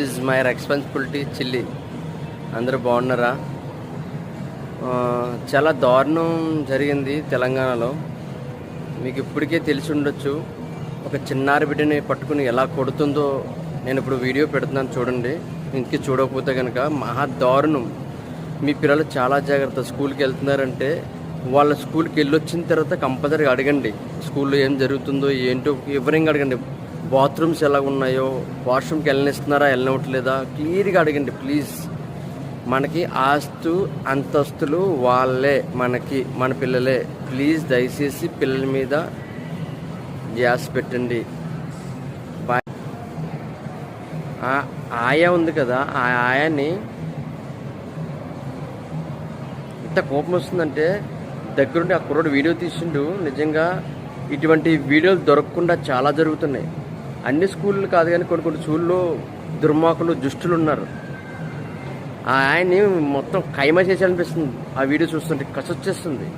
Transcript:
Is my responsibility చిల్లి అందరూ బాగున్నారా? చాలా దారుణం జరిగింది తెలంగాణలో. మీకు ఇప్పటికే తెలిసి ఉండొచ్చు ఒక చిన్నారి బిడ్డని పట్టుకుని ఎలా కొడుతుందో నేను ఇప్పుడు వీడియో పెడుతున్నాను చూడండి. ఇంటికి చూడకపోతే కనుక మహా దారుణం. మీ పిల్లలు చాలా జాగ్రత్త స్కూల్కి వెళ్తున్నారంటే వాళ్ళ స్కూల్కి వెళ్ళొచ్చిన తర్వాత కంపల్సరీగా అడగండి. స్కూల్లో ఏం జరుగుతుందో ఏంటో వివరంగా అడగండి. బాత్రూమ్స్ ఎలా ఉన్నాయో వాష్రూమ్కి వెళ్ళనిస్తున్నారా వెళ్ళనవట్లేదా క్లియర్గా అడగండి ప్లీజ్. మనకి ఆస్తు అంతస్తులు వాళ్ళే మనకి మన పిల్లలే. ప్లీజ్ దయచేసి పిల్లల మీద గ్యాస్ పెట్టండి. ఆ- ఆయా ఉంది కదా ఆ ఆయాని ఎంత కోపం వస్తుందంటే దగ్గరుండి ఆ కుర్రోడు వీడియో తీసిండు. నిజంగా ఇటువంటి వీడియోలు దొరకకుండా చాలా జరుగుతున్నాయి. అన్ని స్కూళ్ళు కాదు కానీ కొన్ని కొన్ని స్కూల్లో దుర్మార్గులు దుష్టులు ఉన్నారు. ఆ ఆయన్ని మొత్తం కైమ చేసి అనిపిస్తుంది. ఆ వీడియో చూస్తుంటే కసొచ్చేస్తుంది.